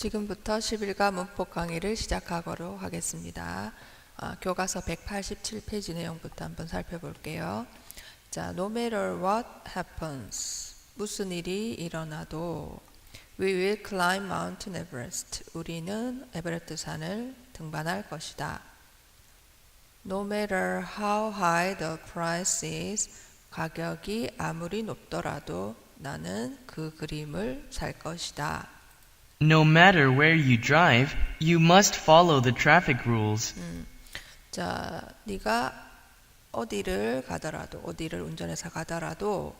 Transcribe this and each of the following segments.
지금부터 11가 문법 강의를 시작하도록 하겠습니다. 아, 교과서 187페이지 내용부터 한번 살펴볼게요. 자, no matter what happens. 무슨 일이 일어나도 we will climb Mount Everest. 우리는 에베레스트 산을 등반할 것이다. No matter how high the price is. 가격이 아무리 높더라도 나는 그 그림을 살 것이다. No matter where you drive, you must follow the traffic rules. 자, 네가 어디를 가더라도 어디를 운전해서 가더라도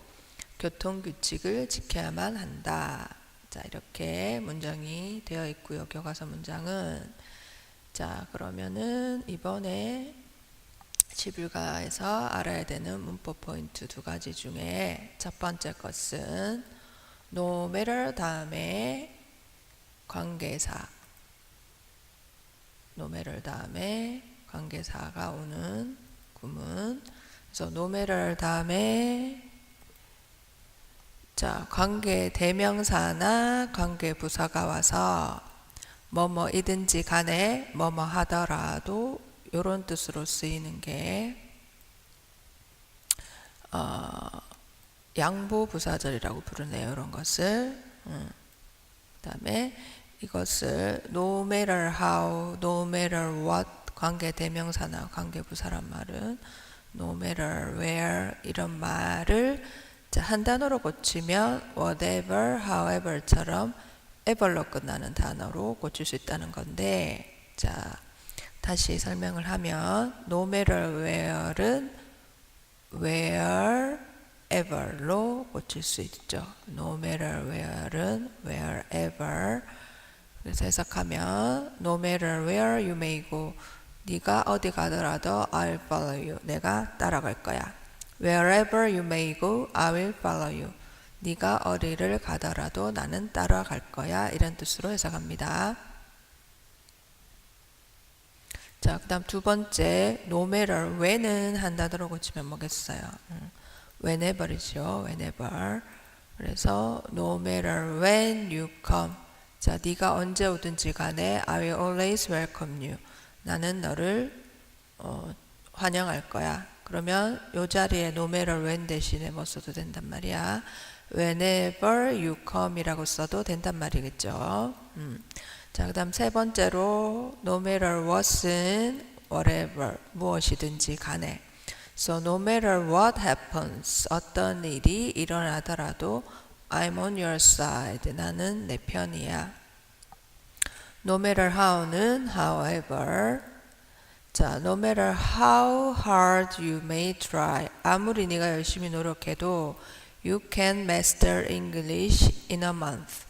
교통 규칙을 지켜야만 한다. 자, 이렇게 문장이 되어 있고요. 교과서 문장은 자, 그러면은 이번에 11가에서 알아야 되는 문법 포인트 두 가지 중에 첫 번째 것은 no matter 다음에 관계사 노메럴 다음에 관계사가 오는 구문. 그래서 노메럴 다음에 자 관계 대명사나 관계 부사가 와서 뭐뭐이든지 간에 뭐뭐 하더라도 이런 뜻으로 쓰이는 게 어, 양보 부사절이라고 부르네요. 이런 것을. 음. 그 다음에 이것을 no matter how, no matter what 관계 대명사나 관계 부사란 말은 no matter where 이런 말을 자, 한 단어로 고치면 whatever, however처럼 ever로 끝나는 단어로 고칠 수 있다는 건데 자 다시 설명을 하면 no matter where은 wherever로 고칠 수 있죠. no matter where은 wherever 그래서 해석하면 no matter where you may go 네가 어디 가더라도 I'll follow you 내가 따라갈 거야 wherever you may go I will follow you 네가 어디를 가더라도 나는 따라갈 거야 이런 뜻으로 해석합니다 자, 그 다음 두 번째, no matter when은 한 단어로 고치면 뭐겠어요? 음, whenever이죠, whenever. 그래서 no matter when you come. 자, 네가 언제 오든지 간에 I will always welcome you. 나는 너를 어, 환영할 거야. 그러면 요 자리에 no matter when 대신에 뭐 써도 된단 말이야. whenever you come이라고 써도 된단 말이겠죠. 음. 자, 그 다음 세 번째로 no matter what은 whatever 무엇이든지 간에 So no matter what happens 어떤 일이 일어나더라도 I'm on your side 나는 내 편이야 No matter how는 however 자, no matter how hard you may try 아무리 네가 열심히 노력해도 you can master English in a month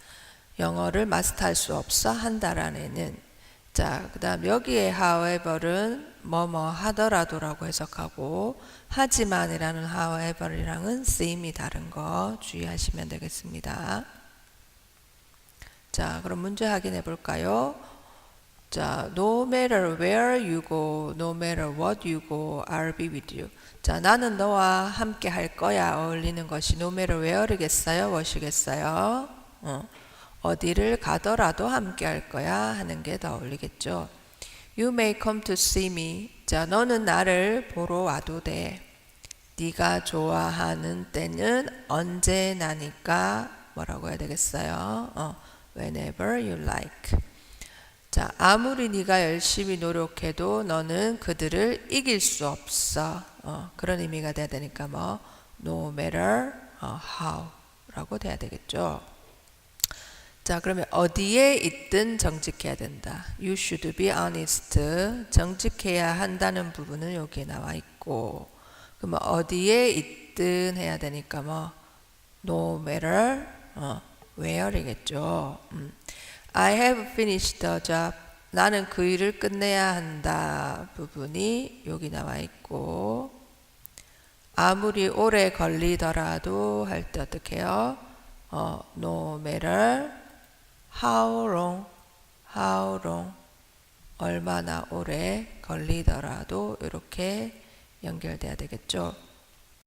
영어를 마스터할 수 없어 한 달 안에는 자, 그다음 여기에 however은 뭐뭐 하더라도라고 해석하고 하지만이라는 however이랑은 쓰임이 다른 거 주의하시면 되겠습니다. 자, 그럼 문제 확인해 볼까요? 자, no matter where you go, no matter what you go, I'll be with you. 자, 나는 너와 함께 할 거야. 어울리는 것이 no matter where이겠어요? what이겠어요? 어. 어디를 가더라도 함께 할 거야 하는 게 더 어울리겠죠. You may come to see me. 자, 너는 나를 보러 와도 돼. 네가 좋아하는 때는 언제나니까 뭐라고 해야 되겠어요? 어, whenever you like. 자, 아무리 네가 열심히 노력해도 너는 그들을 이길 수 없어. 어, 그런 의미가 돼야 되니까 뭐 no matter how라고 돼야 되겠죠. 자, 그러면 어디에 있든 정직해야 된다. You should be honest. 정직해야 한다는 부분은 여기에 나와 있고, 그러면 어디에 있든 해야 되니까 뭐 no matter 어, where이겠죠. 음. I have finished the job. 나는 그 일을 끝내야 한다 부분이 여기 나와 있고, 아무리 오래 걸리더라도 할 때 어떻게 해요? 어, no matter how long, how long, 얼마나 오래 걸리더라도 이렇게 연결돼야 되겠죠.